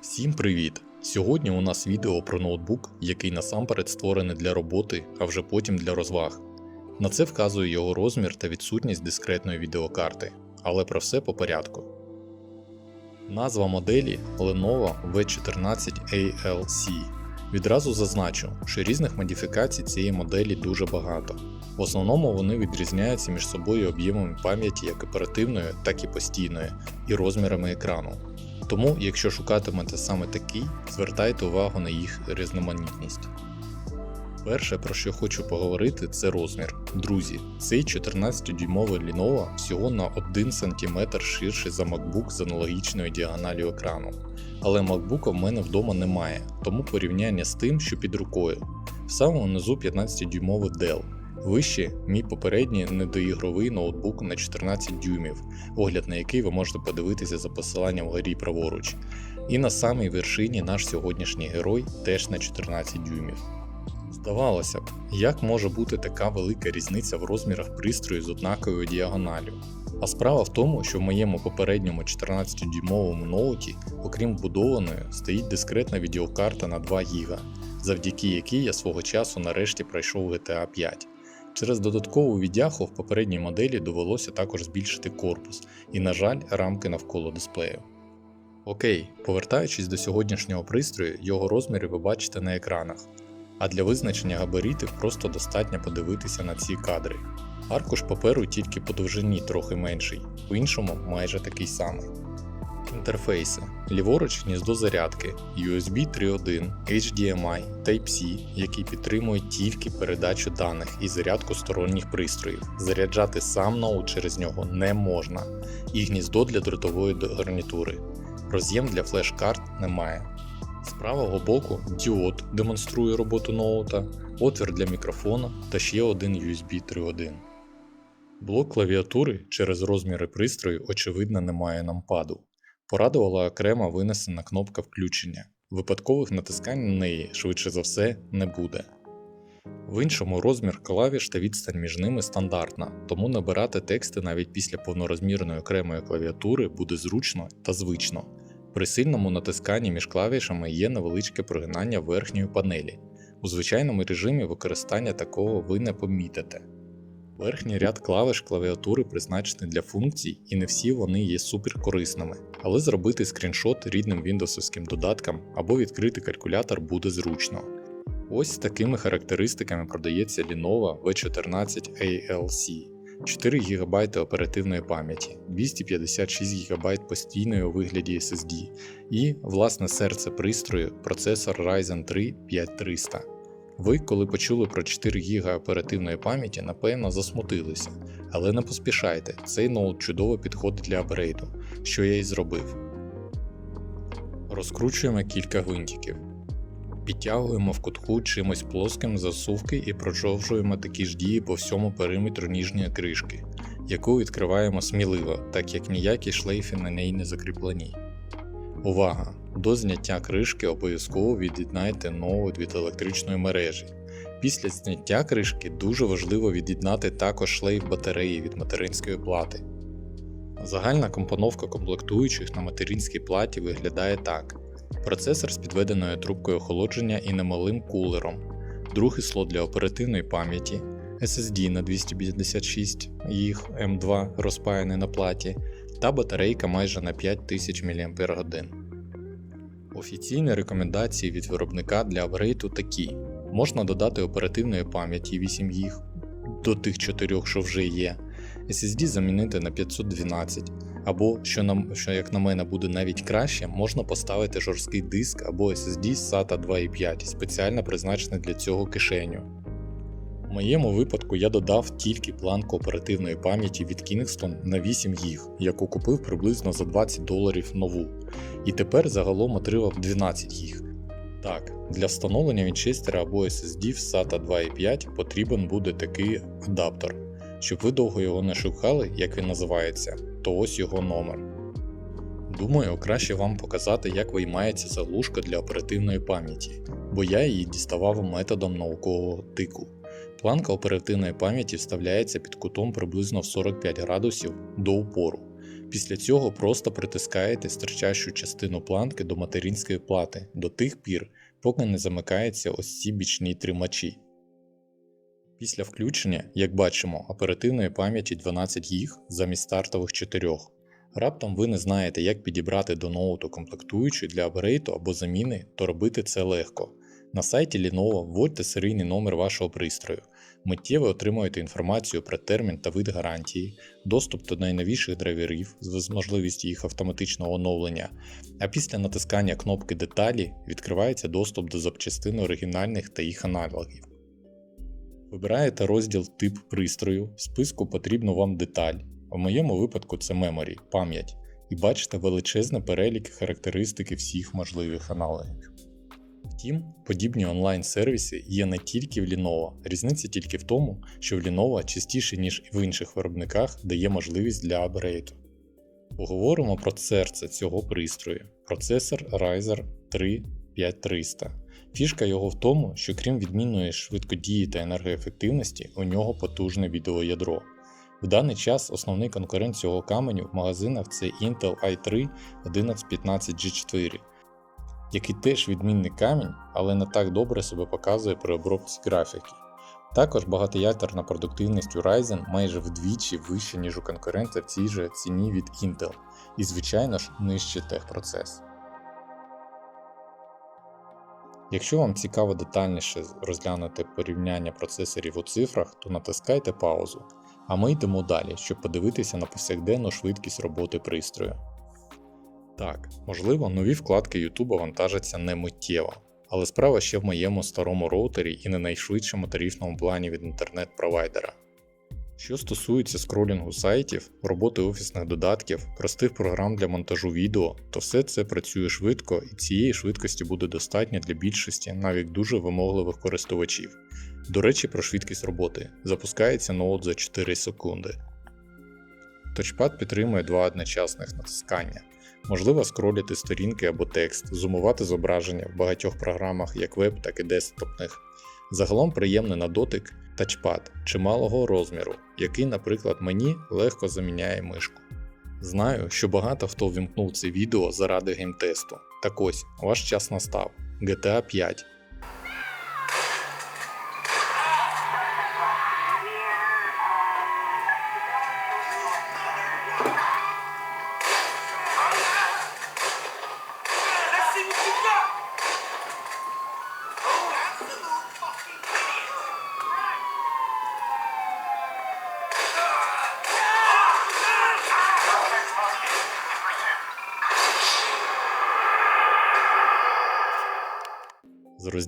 Всім привіт! Сьогодні у нас відео про ноутбук, який насамперед створений для роботи, а вже потім для розваг. На це вказує його розмір та відсутність дискретної відеокарти, але про все по порядку. Назва моделі Lenovo V14ALC. Відразу зазначу, що різних модифікацій цієї моделі дуже багато. В основному вони відрізняються між собою об'ємами пам'яті як оперативної, так і постійної, і розмірами екрану. Тому, якщо шукатимете саме такий, звертайте увагу на їх різноманітність. Перше, про що хочу поговорити, це розмір. Друзі, цей 14-дюймовий Lenovo всього на 1 см ширший за MacBook з аналогічною діагоналю екрану. Але MacBook в мене вдома немає, тому порівняння з тим, що під рукою. В самому низу 15-дюймовий Dell. Вище мій попередній недоігровий ноутбук на 14 дюймів, огляд на який ви можете подивитися за посиланням вгорі праворуч. І на самій вершині наш сьогоднішній герой теж на 14 дюймів. Здавалося б, як може бути така велика різниця в розмірах пристрою з однаковою діагоналю? А справа в тому, що в моєму попередньому 14-дюймовому ноуті, окрім вбудованої, стоїть дискретна відеокарта на 2 ГБ, завдяки якій я свого часу нарешті пройшов GTA 5. Через додаткову віддяху в попередній моделі довелося також збільшити корпус і, на жаль, рамки навколо дисплею. Окей, повертаючись до сьогоднішнього пристрою, його розміри ви бачите на екранах, а для визначення габаритів просто достатньо подивитися на ці кадри. Аркуш паперу тільки по довжині трохи менший, по іншому майже такий самий. Інтерфейси. Ліворуч гніздо зарядки, USB 3.1, HDMI, Type-C, який підтримує тільки передачу даних і зарядку сторонніх пристроїв. Заряджати сам ноут через нього не можна, і гніздо для дротової гарнітури. Роз'єм для флеш-карт немає. З правого боку діод демонструє роботу ноута, отвір для мікрофона та ще один USB 3.1. Блок клавіатури через розміри пристрою очевидно не має нампаду. Порадувала окрема винесена кнопка включення. Випадкових натискань на неї, швидше за все, не буде. В іншому розмір клавіш та відстань між ними стандартна, тому набирати тексти навіть після повнорозмірної окремої клавіатури буде зручно та звично. При сильному натисканні між клавішами є невеличке прогинання верхньої панелі. У звичайному режимі використання такого ви не помітите. Верхній ряд клавиш клавіатури призначений для функцій, і не всі вони є суперкорисними, але зробити скріншот рідним віндовсовським додаткам або відкрити калькулятор буде зручно. Ось з такими характеристиками продається Lenovo V14 ALC. 4 ГБ оперативної пам'яті, 256 ГБ постійної у вигляді SSD і, власне серце пристрою, процесор Ryzen 3 5300. Ви, коли почули про 4 ГБ оперативної пам'яті, напевно засмутилися, але не поспішайте, цей ноут чудово підходить для апгрейду, що я і зробив. Розкручуємо кілька гвинтиків. Підтягуємо в кутку чимось плоским засувки і продовжуємо такі ж дії по всьому периметру ніжньої кришки, яку відкриваємо сміливо, так як ніякі шлейфи на неї не закріплені. Увага! До зняття кришки обов'язково від'єднайте ноут від електричної мережі. Після зняття кришки дуже важливо від'єднати також шлейф батареї від материнської плати. Загальна компоновка комплектуючих на материнській платі виглядає так: процесор з підведеною трубкою охолодження і немалим кулером, другий слот для оперативної пам'яті, SSD на 256 їх M2 розпаяний на платі та батарейка майже на 5000 мАч. Офіційні рекомендації від виробника для апгрейду такі: можна додати оперативної пам'яті 8 їх до тих 4, що вже є, SSD замінити на 512, або, що, нам, що як на мене буде навіть краще, можна поставити жорсткий диск або SSD SATA 2.5, спеціально призначений для цього кишеню. В моєму випадку я додав тільки планку оперативної пам'яті від Kingston на 8 ГБ, яку купив приблизно за 20 доларів нову, і тепер загалом отримав 12 ГБ. Так, для встановлення вінчестера або SSD в SATA 2.5 потрібен буде такий адаптер. Щоб ви довго його не шукали, як він називається, то ось його номер. Думаю, краще вам показати, як виймається заглушка для оперативної пам'яті, бо я її діставав методом наукового тику. Планка оперативної пам'яті вставляється під кутом приблизно в 45 градусів до упору. Після цього просто притискаєте стирчащу частину планки до материнської плати до тих пір, поки не замикаються ось ці бічні тримачі. Після включення, як бачимо, оперативної пам'яті 12 гіг замість стартових 4. Раптом ви не знаєте, як підібрати до ноуту комплектуючу для апгрейду або заміни, то робити це легко. На сайті Lenovo вводьте серійний номер вашого пристрою, миттєво отримуєте інформацію про термін та вид гарантії, доступ до найновіших драйверів з можливістю їх автоматичного оновлення, а після натискання кнопки Деталі відкривається доступ до запчастин оригінальних та їх аналогів. Вибираєте розділ Тип пристрою, в списку потрібна вам деталь. В моєму випадку це Memory, пам'ять, і бачите величезний перелік характеристики всіх можливих аналогів. Втім, подібні онлайн-сервіси є не тільки в Lenovo, різниця тільки в тому, що в Lenovo частіше, ніж в інших виробниках, дає можливість для апгрейду. Поговоримо про серце цього пристрою процесор Ryzen 3 5300. Фішка його в тому, що крім відмінної швидкодії та енергоефективності, у нього потужне відеоядро. В даний час основний конкурент цього каменю в магазинах це Intel i3 1115G4, який теж відмінний камінь, але не так добре себе показує при обробці графіки. Також багатоядерна продуктивність у Ryzen майже вдвічі вища, ніж у конкурента в цій же ціні від Intel, і звичайно ж нижче техпроцес. Якщо вам цікаво детальніше розглянути порівняння процесорів у цифрах, то натискайте паузу, а ми йдемо далі, щоб подивитися на повсякденну швидкість роботи пристрою. Так, можливо, нові вкладки YouTube вантажаться не миттєво, але справа ще в моєму старому роутері і не найшвидшому тарифному плані від інтернет-провайдера. Що стосується скролінгу сайтів, роботи офісних додатків, простих програм для монтажу відео, то все це працює швидко і цієї швидкості буде достатньо для більшості навіть дуже вимогливих користувачів. До речі, про швидкість роботи запускається ноут за 4 секунди. Точпад підтримує два одночасних натискання. Можливо скролити сторінки або текст, зумувати зображення в багатьох програмах як веб, так і десктопних. Загалом приємний на дотик тачпад чималого розміру, який, наприклад, мені легко заміняє мишку. Знаю, що багато хто ввімкнув це відео заради геймтесту. Так ось, ваш час настав. GTA 5.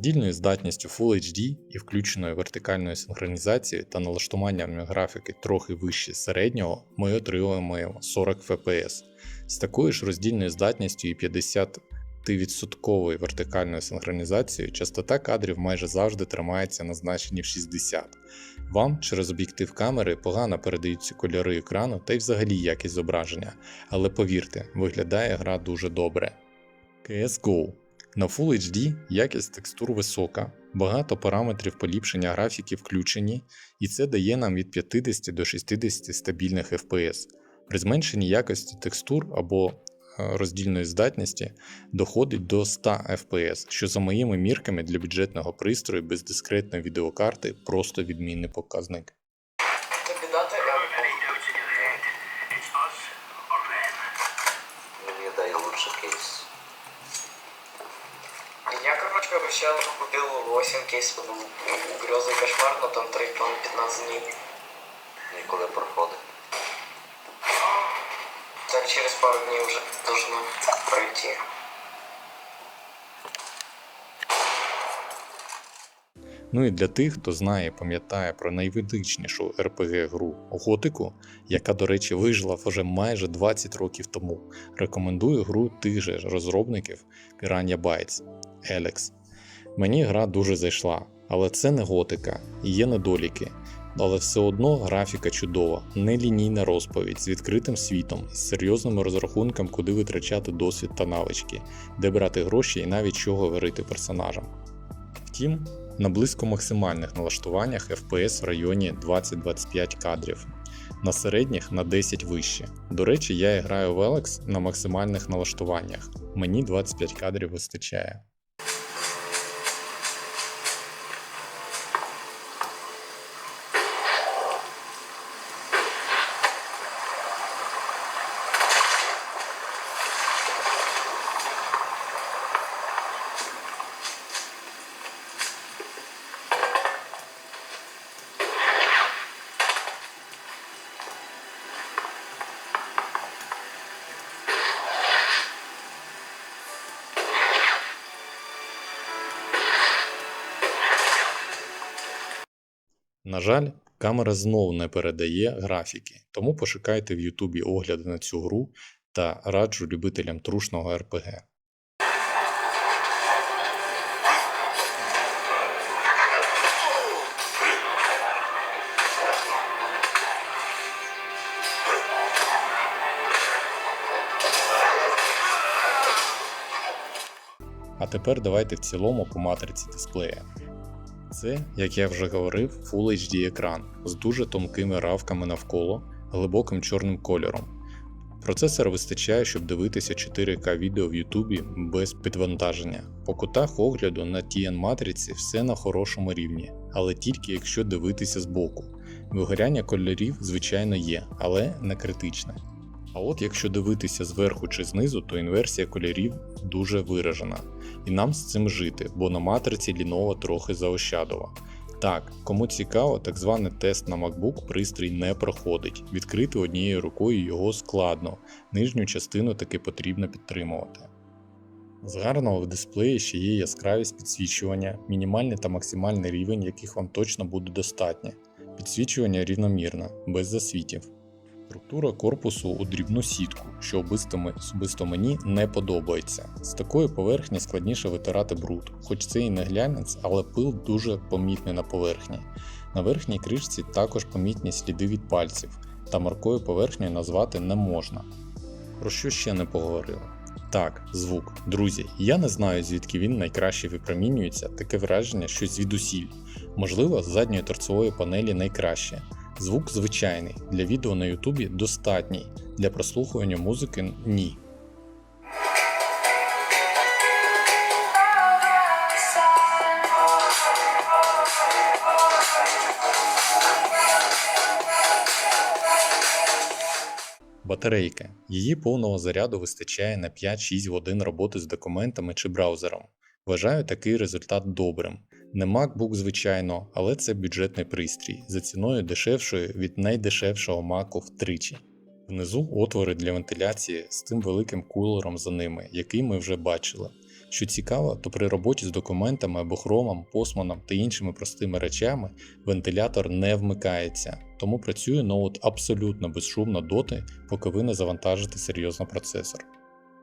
Роздільною здатністю Full HD і включеною вертикальною синхронізацією та налаштуванням графіки трохи вище середнього, ми отримуємо 40 FPS. З такою ж роздільною здатністю і 50% вертикальною синхронізацією частота кадрів майже завжди тримається на значенні в 60. Вам через об'єктив камери погано передаються кольори екрану та й взагалі якість зображення, але повірте, виглядає гра дуже добре. CSGO на Full HD якість текстур висока, багато параметрів поліпшення графіки включені, і це дає нам від 50 до 60 стабільних FPS. При зменшенні якості текстур або е, роздільної здатності доходить до 100 FPS, що за моїми мірками для бюджетного пристрою без дискретної відеокарти просто відмінний показник. Мне дай лучше кейс. Обещал, купил 8 кейсов грезы кошмар, но там 3 по 15 дней. Ніколи проходить. Так через пару дней уже должно пройти. Ну і для тих, хто знає і пам'ятає про найвеличнішу RPG-гру Готику, яка, до речі, вижила вже майже 20 років тому, рекомендую гру тих же розробників Piranha Bytes Alex. Мені гра дуже зайшла, але це не готика, є недоліки. Але все одно графіка чудова, нелінійна розповідь з відкритим світом, з серйозним розрахунком, куди витрачати досвід та навички, де брати гроші і навіть що говорити персонажам. Втім, на близько максимальних налаштуваннях FPS в районі 20-25 кадрів. на середніх на 10 вище. До речі, я граю в Alex на максимальних налаштуваннях. Мені 25 кадрів вистачає. На жаль, камера знов не передає графіки, тому пошукайте в Ютубі огляди на цю гру та раджу любителям трушного РПГ. А тепер давайте в цілому по матриці дисплея. Це, як я вже говорив, Full HD екран з дуже тонкими равками навколо, глибоким чорним кольором. Процесора вистачає, щоб дивитися 4К відео в Ютубі без підвантаження. По кутах огляду на TN матриці все на хорошому рівні, але тільки якщо дивитися збоку. Вигоряння кольорів, звичайно, є, але не критичне. А от якщо дивитися зверху чи знизу, то інверсія кольорів дуже виражена. І нам з цим жити, бо на матриці Lenovo трохи заощадила. Так, кому цікаво, так званий тест на MacBook пристрій не проходить. Відкрити однією рукою його складно, нижню частину таки потрібно підтримувати. З гарного в дисплеї ще є яскравість підсвічування, мінімальний та максимальний рівень, яких вам точно буде достатньо. Підсвічування рівномірно, без засвітів. Структура корпусу у дрібну сітку, що особисто, мені не подобається. З такої поверхні складніше витирати бруд, хоч це і не глянець, але пил дуже помітний на поверхні. На верхній кришці також помітні сліди від пальців, та маркою поверхнею назвати не можна. Про що ще не поговорили? Так, звук. Друзі, я не знаю звідки він найкраще випромінюється, таке враження, що звідусіль. Можливо, з задньої торцевої панелі найкраще. Звук звичайний, для відео на Ютубі достатній, для прослухування музики ні. Батарейка. Її повного заряду вистачає на 5-6 годин роботи з документами чи браузером. Вважаю такий результат добрим. Не MacBook, звичайно, але це бюджетний пристрій за ціною дешевшою від найдешевшого Mac втричі. Внизу отвори для вентиляції з тим великим кулером за ними, який ми вже бачили. Що цікаво, то при роботі з документами або хромом, посманом та іншими простими речами вентилятор не вмикається, тому працює ноут абсолютно безшумно доти, поки ви не завантажите серйозно процесор.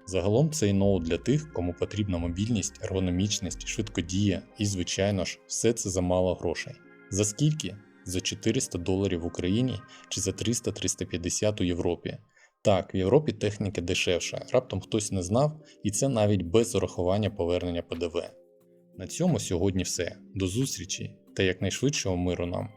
Загалом цей ноут для тих, кому потрібна мобільність, ергономічність, швидкодія і, звичайно ж, все це за мало грошей. За скільки? За 400 доларів в Україні чи за 300-350 у Європі. Так, в Європі техніка дешевша, раптом хтось не знав, і це навіть без урахування повернення ПДВ. На цьому сьогодні все. До зустрічі та якнайшвидшого миру нам!